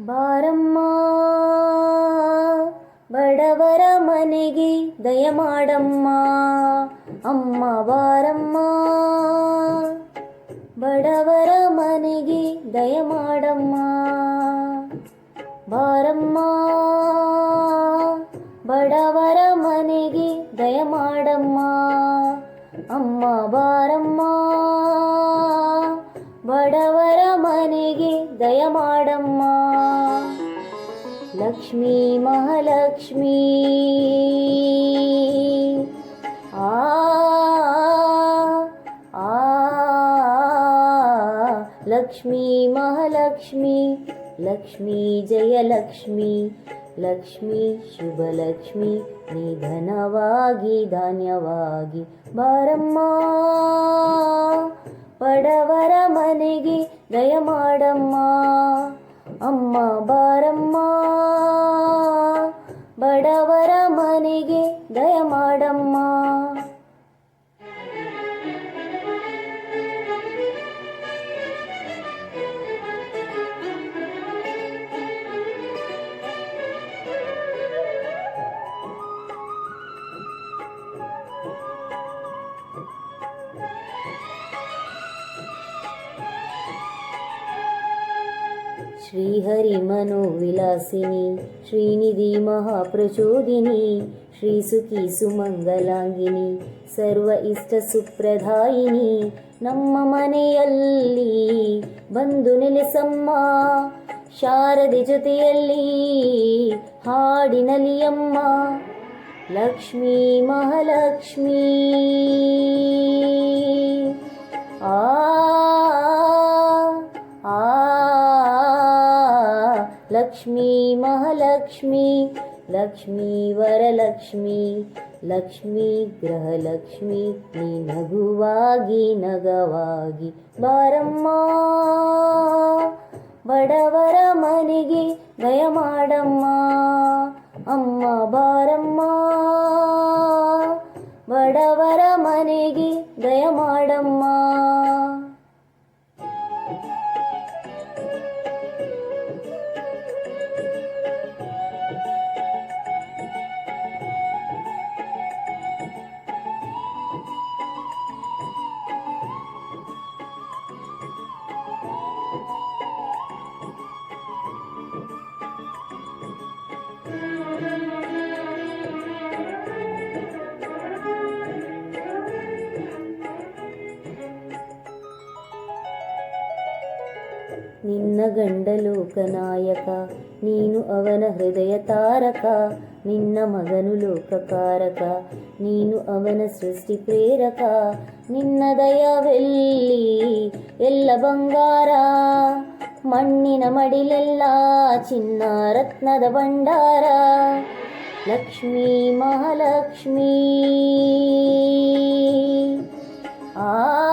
ಬಾರಮ್ಮ ಬಡವರ ಮನೆಗೆ ದಯಮಾಡಮ್ಮ ಅಮ್ಮ ಬಾರಮ್ಮ ಬಡವರ ಮನೆಗೆ ದಯಮಾಡಮ್ಮ ಬಾರಮ್ಮ దయమాడమ్మా అమ్మ ಬಾರಮ್ಮ ಬಡವರ ಮನೆಗೆ ದಯಮಾಡಮ್ಮ ಲಕ್ಷ್ಮೀ ಮಹಾಲಕ್ಷ್ಮೀ ಆ ಲಕ್ಷ್ಮೀ ಮಹಾಲಕ್ಷ್ಮೀ ಲಕ್ಷ್ಮೀ ಜಯಲಕ್ಷ್ಮೀ ಲಕ್ಷ್ಮೀ ಶುಭಲಕ್ಷ್ಮೀ ನಿಧನವಾಗಿ ಧಾನ್ಯವಾಗಿ ಬಾರಮ್ಮ. ಬಡವರ ಮನೆಗೆ ದಯ श्रीहरि मनोविलासिनी श्रीनिधि महाप्रचोदिनी श्रीसुखी ಸುಮಂಗಲಾಂಗಿನಿ ಸರ್ವ ಇಷ್ಟ ಸುಪ್ರದಾಯಿನಿ ನಮ್ಮ ಮನೆಯಲ್ಲಿ ಬಂದು ನೆಲೆಸಮ್ಮ ಶಾರದೆ ಜೊತೆಯಲ್ಲಿ ಹಾಡಿನಲಿಯಮ್ಮ ಲಕ್ಷ್ಮೀ ಮಹಾಲಕ್ಷ್ಮೀ ಲಕ್ಷ್ಮೀ ಮಹಾಲಕ್ಷ್ಮಿ ಲಕ್ಷ್ಮೀ ವರಲಕ್ಷ್ಮೀ ಲಕ್ಷ್ಮೀ ಗೃಹಲಕ್ಷ್ಮೀ ನೀ ನಗುವಾಗಿ ನಗವಾಗಿ ಬಾರಮ್ಮ. ಬಡವರ ಮನೆಗೆ ದಯ ನಿನ್ನ ಗಂಡ ಲೋಕನಾಯಕ ನೀನು ಅವನ ಹೃದಯ ತಾರಕ, ನಿನ್ನ ಮಗನು ಲೋಕಕಾರಕ, ನೀನು ಅವನ ಸೃಷ್ಟಿ ಪ್ರೇರಕ, ನಿನ್ನ ದಯವೆಲ್ಲಿ ಎಲ್ಲ ಬಂಗಾರ, ಮಣ್ಣಿನ ಮಡಿಲೆಲ್ಲ ಚಿನ್ನ ರತ್ನದ ಭಂಡಾರ, ಲಕ್ಷ್ಮೀ ಮಹಾಲಕ್ಷ್ಮೀ. ಆ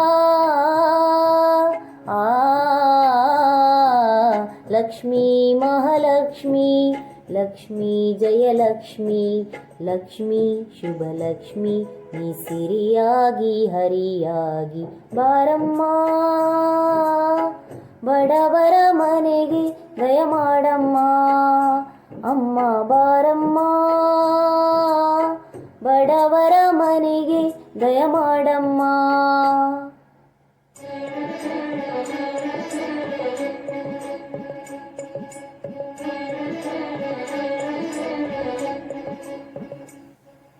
ಲಕ್ಷ್ಮೀ ಮಹಾಲಕ್ಷ್ಮಿ, ಲಕ್ಷ್ಮೀ ಜಯಲಕ್ಷ್ಮಿ ಲಕ್ಷ್ಮೀ ಶುಭಲಕ್ಷ್ಮಿ ನೀ ಸಿರಿಯಾಗಿ ಹರಿಯಾಗಿ ಬಾರಮ್ಮ. ಬಡವರ ಮನೆಗೆ ದಯ ಮಾಡಮ್ಮ. ಅಮ್ಮ ಬಾರಮ್ಮ. ಬಡವರ ಮನೆಗೆ ದಯ ಮಾಡಮ್ಮ.